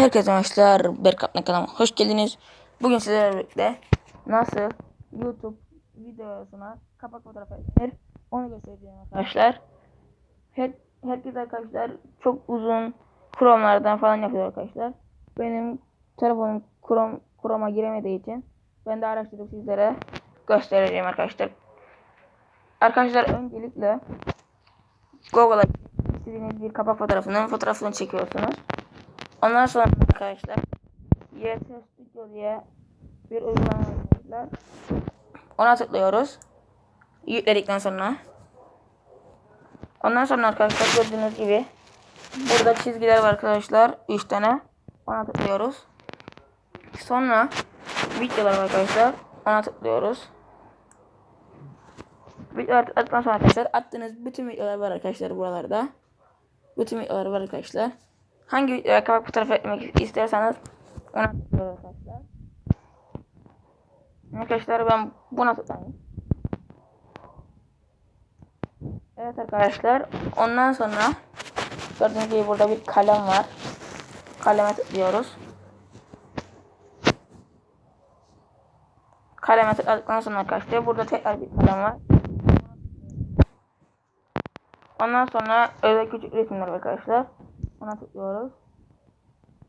Herkese arkadaşlar Berkap'la kanalıma hoş geldiniz. Bugün sizlerle birlikte nasıl YouTube videosuna kapak fotoğrafı eklenir onu göstereceğim arkadaşlar. Her, herkes arkadaşlar çok uzun Chrome'lardan falan yapıyor arkadaşlar. Benim telefonum Chrome, Chrome'a giremediği için ben de araştırıp sizlere göstereceğim arkadaşlar. Arkadaşlar öncelikle Google'a istediğiniz bir kapak fotoğrafının fotoğrafını çekiyorsunuz. Ondan sonra arkadaşlar YT Studio diye bir uygulama var. Ona tıklıyoruz. Yükledikten sonra. Ondan sonra arkadaşlar gördüğünüz gibi burada çizgiler var arkadaşlar. 3 tane. Ona tıklıyoruz. Sonra videolar var arkadaşlar. Ona tıklıyoruz. Videolar tıkladıktan sonra arkadaşlar attığınız bütün videolar var arkadaşlar buralarda. Bütün videolar var arkadaşlar. Hangi videoya kapak etmek isterseniz ona arkadaşlar. Arkadaşlar ben buna tıklayayım. Evet arkadaşlar ondan sonra gördüğünüz gibi burada bir kalem var. Kaleme tıklıyoruz. Kaleme tıkladıktan sonra arkadaşlar burada tekrar bir kalem var. Ondan sonra öyle küçük resimler arkadaşlar. Ona tıklıyoruz.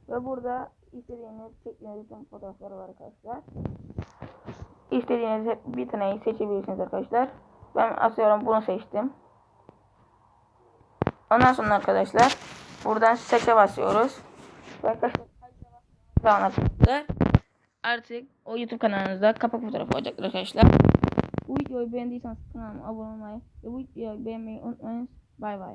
Ve burada istediğiniz çektiğiniz bütün fotoğrafları var arkadaşlar. İstediğiniz bir taneyi seçebilirsiniz arkadaşlar. Ben atıyorum bunu seçtim. Ondan sonra arkadaşlar buradan seçe basıyoruz. Arkadaşlar arkadaşlar artık o YouTube kanalınızda kapak fotoğrafı olacaktır arkadaşlar. Bu videoyu beğendiyseniz kanalıma abone olmayı ve bu videoyu beğenmeyi unutmayın. Bay bay.